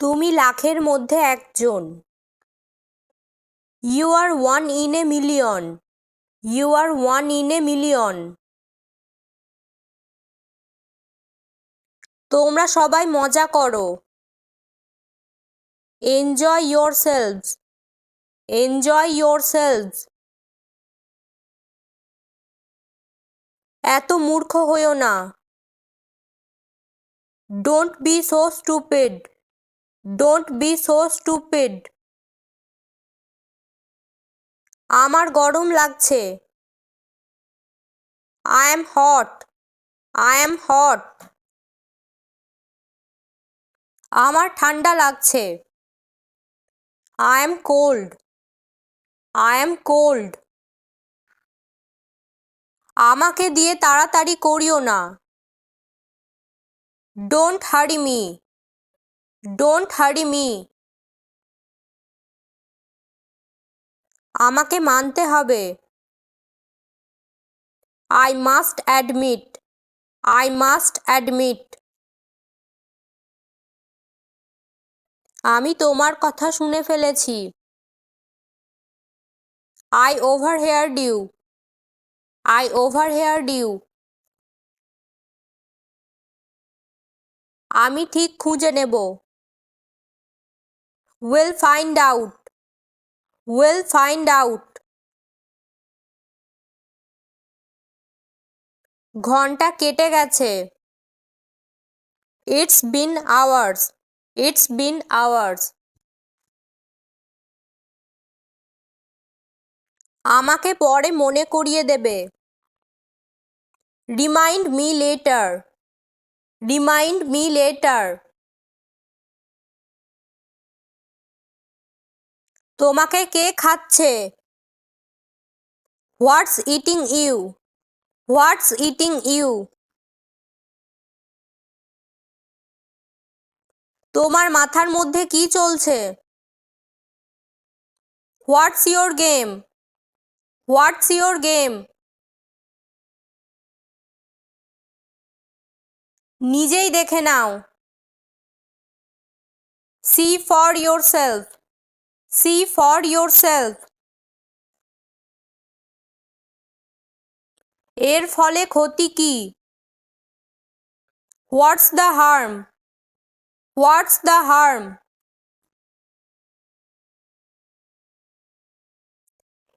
তুমি লাখের মধ্যে একজন। You are one in a million you are one in a million তোমরা সবাই মজা করো। Enjoy yourselves enjoy yourselves এত মূর্খ হইও না। Don't be so stupid don't be so stupid আমার গরম লাগছে। I am hot I am hot আমার ঠান্ডা লাগছে। I am cold I am cold আমাকে দিয়ে তাড়াতাড়ি করিও না। Don't hurry me don't hurry me আমাকে মানতে হবে। I must admit I must admit আমি তোমার কথা শুনে ফেলেছি। I overheard you I overheard you আমি ঠিক খুঁজে নেব। Will find out will find out ঘণ্টা কেটে গেছে। It's been hours it's been hours আমাকে পরে মনে করিয়ে দেবে। Remind me later remind me later তোমাকে কে খাচ্ছে? What's eating you what's eating you তোমার মাথার মধ্যে কি চলছে? What's your game what's your game নিজেই দেখে নাও। See for yourself for yourself এর ফলে ক্ষতি কি? What's the harm what's the harm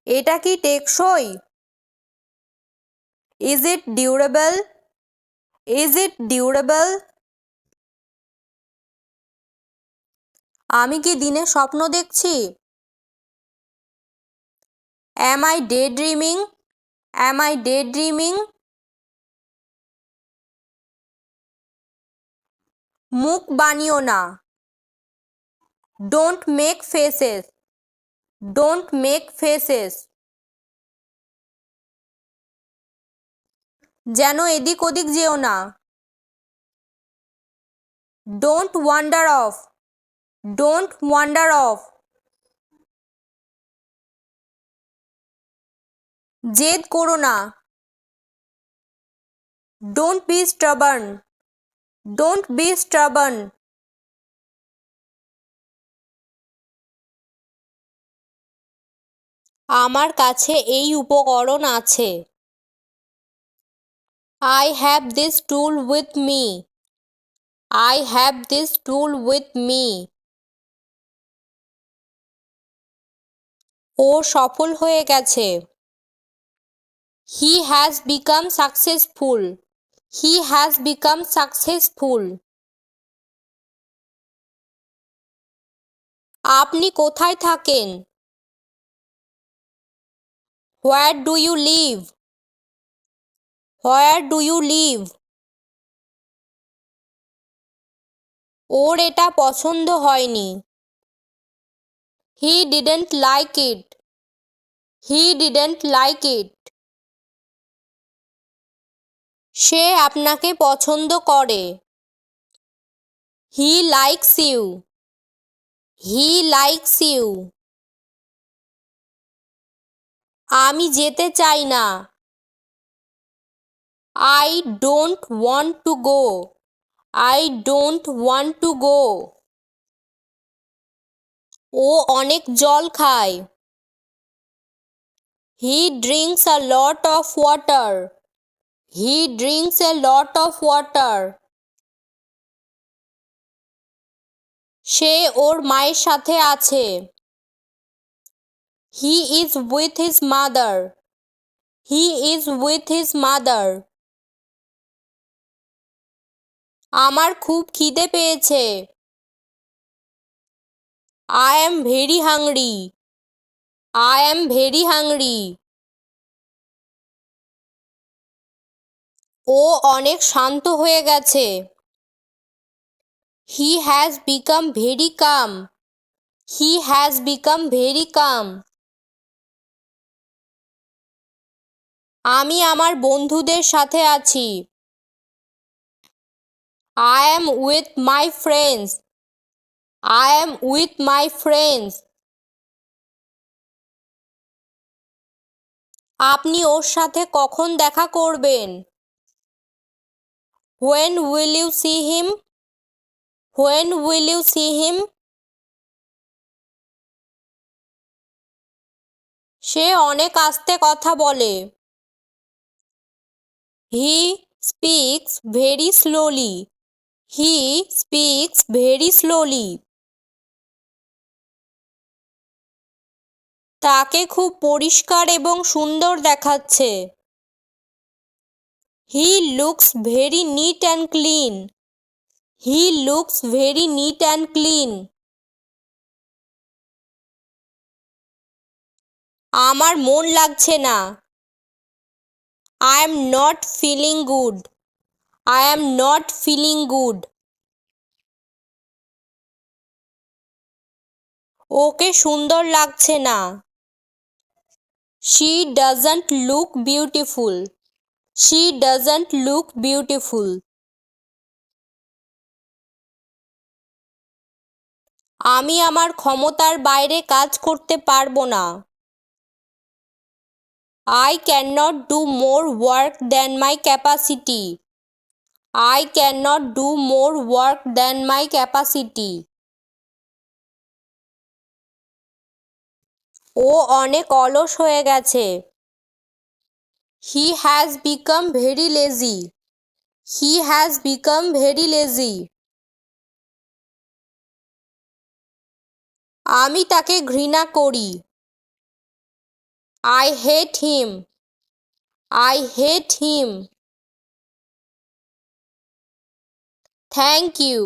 এটা কি টেকসই? Is it durable is it durable আমি কি দিনে স্বপ্ন দেখছি? Am I daydreaming am I daydreaming মুখ বানিও না। Don't make faces don't make faces যেন এদিক ওদিক যেও না। Don't wander off don't wander off জেদ করো না। Don't be stubborn don't be stubborn আমার কাছে এই উপকরণ আছে। I have this tool with me I have this tool with me ও সফল হয়ে গেছে। He has become successful he has become successful আপনি কোথায় থাকেন? Where do you live where do you live ওর এটা পছন্দ হয়নি। He didn't like it he didn't like it সে আপনাকে পছন্দ করে। He likes you he likes you আমি যেতে চাই না। I don't want to go I don't want to go ও অনেক জল খায়। He drinks a lot of water he drinks a lot of water সে ওর মায়ের সাথে আছে। He is with his mother he is with his mother আমার খুব খিদে পেয়েছে। I am very hungry I am very hungry ও অনেক শান্ত হয়ে গেছে। He has become very calm he has become very calm আমি আমার বন্ধুদের সাথে আছি। I am with my friends I am with my friends আপনি ওর সাথে কখন দেখা করবেন? When will you see him when will you see him সে অনেক আস্তে কথা বলে। He speaks very slowly he speaks very slowly তাকে খুব পরিষ্কার এবং সুন্দর দেখাচ্ছে। He looks very neat and clean he looks very neat and clean আমার মন লাগছে না। I am not feeling good I am not feeling good ওকে সুন্দর লাগছে না। She doesn't look beautiful she doesn't look beautiful আমি আমার ক্ষমতার বাইরে কাজ করতে পারব না। I can not do more work than my capacity I can not do more work than my capacity ও অনেক অলস হয়ে গেছে। He has become very lazy he has become very lazy আমি তাকে ঘৃণা করি। I hate him I hate him thank you